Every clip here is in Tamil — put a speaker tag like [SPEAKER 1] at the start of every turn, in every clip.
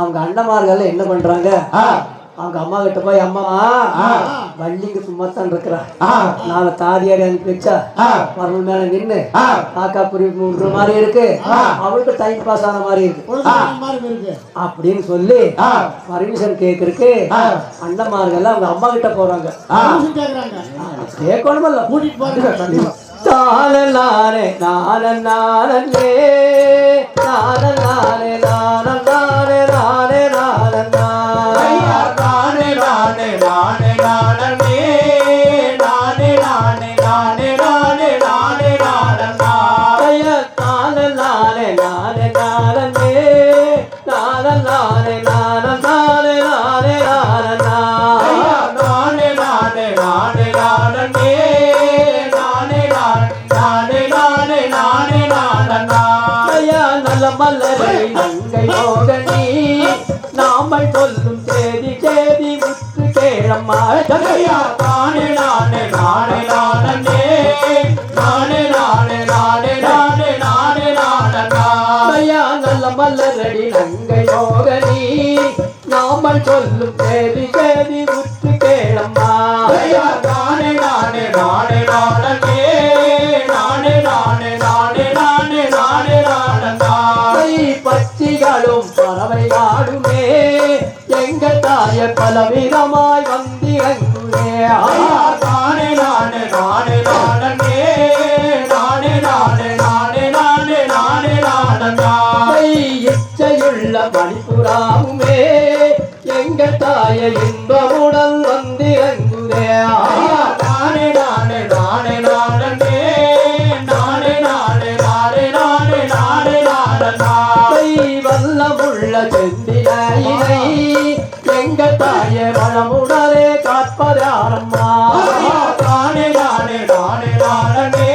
[SPEAKER 1] அவங்க அண்ணமார்கள் என்ன பண்றாங்க? அவங்க அம்மா கிட்ட போய் அம்மா. வள்ளிங்க சும்மா தான் இருக்கிறா.
[SPEAKER 2] ஆ,
[SPEAKER 1] நாளை தாதியாரி அனுப்பி வச்சா
[SPEAKER 2] ஆ,
[SPEAKER 1] பரவல் மேல நின்னு
[SPEAKER 2] ஆ,
[SPEAKER 1] காக்கா புரி மூடுற மாதிரி இருக்கு. அவளுக்கு டைம் பாஸ் ஆன மாதிரி இருக்கு.
[SPEAKER 3] பொழுது மாதிரி இருக்கு.
[SPEAKER 1] அப்படின்னு சொல்லி பர்மிஷன் கேக்குறதுக்கு அண்ணமார்கள் அவங்க அம்மா கிட்ட போறாங்க. கேட்கணுமல்ல.
[SPEAKER 3] கூட்டிட்டு போறாங்க
[SPEAKER 1] தானே நானே நானே, நானே, நானே, நானே, நானே, நானே, நானே,
[SPEAKER 2] நானே, நானே, நானே, நானே. நானே நானே நானே நானே நானே நானே நானே
[SPEAKER 1] நானே நானே நானே நானே, நானே, நானே, நானே, நானே, நானே, நல்ல நங்கை மோகனி நாமல் சொல்லும் சேதி சேதி முத்து கேளம்மா
[SPEAKER 2] நானே, நானே, நானே, நானே, நானே, நானே, நானே, நானே, நானே, நானே,
[SPEAKER 1] நல்ல மல்லரடி நங்கை நாமல் சொல்லும் சேதி சேதி உற்று கேளம்மா. தாய பலவிதமாய் வந்திறங்குமே
[SPEAKER 2] ஐயா, நானே, நானே, நானே, நானே, நானே, நானே, நானே, நானே, நானே, நானே, நானே.
[SPEAKER 1] இச்சையுள்ள மணிப்புறாவுமே எங்க தாய இன்பமுடன் வந்திறங்குதே
[SPEAKER 2] நானே, நானே, நானே, நானே, நானே, நானே, நானே, நானே, நானே, நானே, நானே.
[SPEAKER 1] வல்லமுள்ள செந்திலையினை எங்க தாய வளமுடனே காப்பதாரம்மா
[SPEAKER 2] ஐயா, நானே, நானே, நானே, நானே,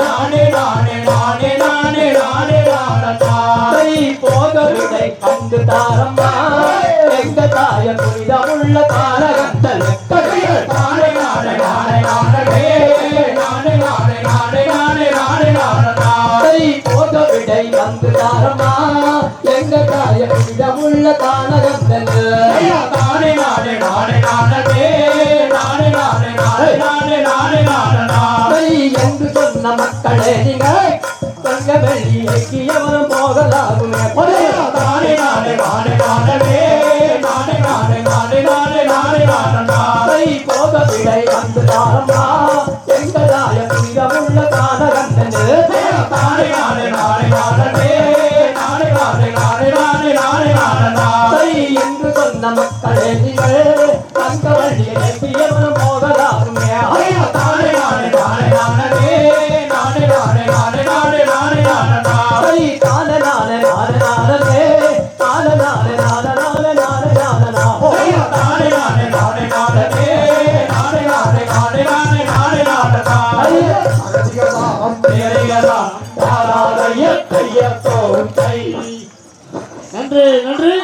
[SPEAKER 2] நானே, நானே, நானே, நானே, நானே, நானே,
[SPEAKER 1] கண்டு தாரம்மா எங்க தாய புனிதமுள்ள தாரகத்தல்
[SPEAKER 2] நானே, நானே, நானே, நானே, நானே, நானே, நானே, நானே, நானே, நானே,
[SPEAKER 1] போக விடை வந்து தாரம்மா எங்க தாய புனிதமுள்ள காலகத்தல் சொன்ன மக்களே நீங்க தங்க வெள்ளி எக்கியவரும் போகலாகுமே
[SPEAKER 2] நானே நானே நானே நானவே
[SPEAKER 1] போக வந்து
[SPEAKER 2] நாரம்மா
[SPEAKER 3] நன்றி நன்றி.